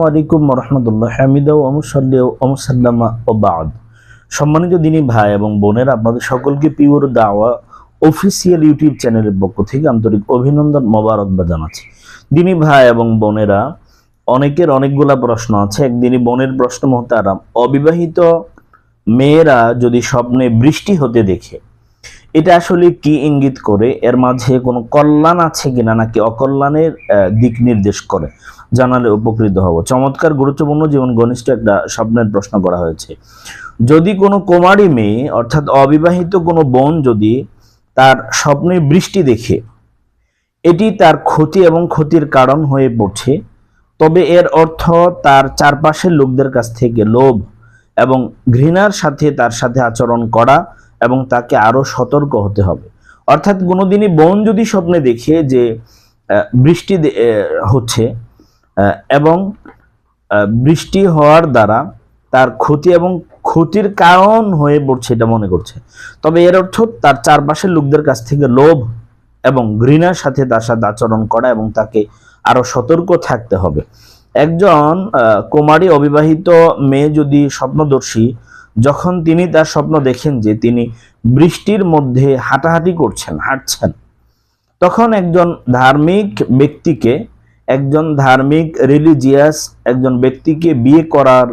আলাইকুম রহমতুল্লাহ হামিদা ওমসাল্লি ও বাদ। সম্মানিত দিনী ভাই এবং বোনের, আপনাদের সকলকে পিওর দাওয়া অফিসিয়াল ইউটিউব চ্যানেলের পক্ষ থেকে আন্তরিক অভিনন্দন, মোবারকবাদ জানাচ্ছি। দিনী ভাই এবং বোনেরা, অনেকের অনেকগুলা প্রশ্ন আছে। একদিনই বোনের প্রশ্ন মহতারাম। অবিবাহিত মেয়েরা যদি স্বপ্নে বৃষ্টি হতে দেখে এটা আসলে কি ইঙ্গিত করে? এর মাঝে কোনো কল্যাণ আছে কিনা নাকি অকল্যাণের দিক নির্দেশ করে? জানালে উপকৃত হব। চমৎকার, গুরুত্বপূর্ণ জীবন ঘনিষ্ঠ একটা স্বপ্নের প্রশ্ন করা হয়েছে। যদি কোনো কুমারী মেয়ে, অর্থাৎ অবিবাহিত কোনো বোন যদি তার স্বপ্নে বৃষ্টি দেখে, এটি তার ক্ষতি এবং ক্ষতির কারণ হয়ে পড়ছে, তবে এর অর্থ তার চারপাশের লোকদের কাছ থেকে লোভ এবং ঘৃণার সাথে তার সাথে আচরণ করা এবং তাকে আরও সতর্ক হতে হবে। অর্থাৎ কোনোদিনই বোন যদি স্বপ্নে দেখে যে বৃষ্টি হচ্ছে এবং বৃষ্টি হওয়ার দ্বারা তার ক্ষতি এবং ক্ষতির কারণ হয়ে পড়ছে এটা মনে করছে। তবে এর অর্থ তার চারপাশের লোকদের কাছ থেকে লোভ এবং ঘৃণার সাথে তার সাথে আচরণ করা এবং তাকে আরও সতর্ক থাকতে হবে। একজন কুমারী অবিবাহিত মেয়ে যদি স্বপ্নদর্শী যখন তিনি তার স্বপ্ন দেখেন যে তিনি বৃষ্টির মধ্যে হাঁটাহাঁটি করছেন, হাঁটছেন, তখন একজন ধার্মিক ব্যক্তিকে, একজন ধার্মিক রিলিজিয়াস একজন ব্যক্তিকে বিয়ে করার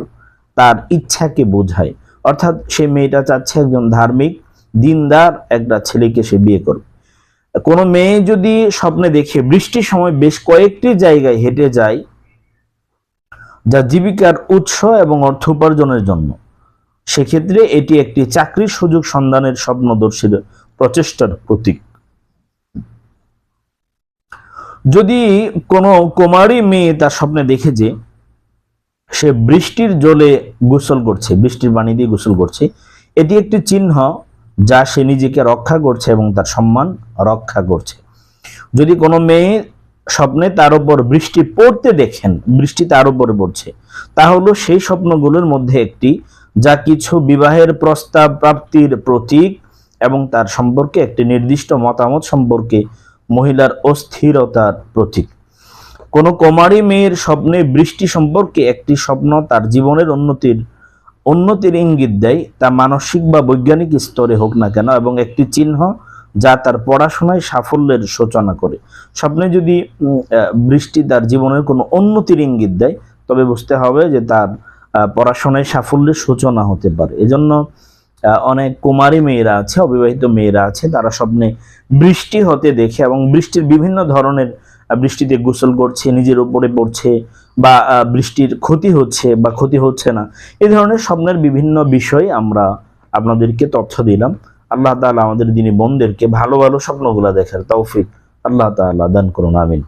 তার ইচ্ছাকে বোঝায়। অর্থাৎ সে মেয়েটা চাচ্ছে একজন ধার্মিক, দিনদার একটা ছেলেকে সে বিয়ে করবে। কোনো মেয়ে যদি স্বপ্নে দেখে বৃষ্টির সময় বেশ কয়েকটি জায়গায় হেঁটে যায়, যা জীবিকার উৎস এবং অর্থ উপার্জনের জন্য। সেক্ষেত্রে এটি একটি চাকরির সুযোগ সন্ধানের স্বপ্নদর্শীর প্রচেষ্টার প্রতীক। যদি কোনো কুমারী মেয়ে তার স্বপ্নে দেখে যে সে বৃষ্টির জলে গোসল করছে, বৃষ্টির পানি দিয়ে গোসল করছে, এটি একটি চিহ্ন যা সে নিজেকে রক্ষা করছে এবং তার সম্মান রক্ষা করছে। যদি কোনো মেয়ে স্বপ্নে তার উপর বৃষ্টি পড়তে দেখেন, বৃষ্টি তার উপরে পড়ছে, তাহলে সেই স্বপ্নগুলোর মধ্যে একটি যা কিছু বিবাহের প্রস্তাব প্রাপ্তির প্রতীক এবং তার সম্পর্কে একটি নির্দিষ্ট মতামত সম্পর্কে মহিলার অস্থিরতার প্রতীক। কোনো কুমারী মেয়ের স্বপ্নে বৃষ্টি সম্পর্কে একটি স্বপ্ন তার জীবনের উন্নতির উন্নতির ইঙ্গিত দেয়, তা মানসিক বা বৈজ্ঞানিক স্তরে হোক না কেন এবং একটি চিহ্ন যা তার পড়াশোনায় সাফল্যের সূচনা করে। স্বপ্নে যদি বৃষ্টি তার জীবনের কোনো উন্নতির ইঙ্গিত দেয়, তবে বুঝতে হবে যে তার পড়াশোনায় সাফল্যের সূচনা হতে পারে। এজন্য অনেক কুমারী মেয়েরা আছে, অবিবাহিত মেয়েরা আছে, তারা স্বপ্নে বৃষ্টি হতে দেখে এবং বৃষ্টির বিভিন্ন ধরনের বৃষ্টিতে গোসল করছে, নিজের উপরে পড়ছে বা বৃষ্টির ক্ষতি হচ্ছে বা ক্ষতি হচ্ছে না। এ ধরনের স্বপ্নের বিভিন্ন বিষয় আমরা আপনাদেরকে তথ্য দিলাম। আল্লাহ তাআলা আমাদের দিনী বোনদেরকে ভালো ভালো স্বপ্নগুলো দেখার তৌফিক আল্লাহ তাআলা দান করুন, আমিন।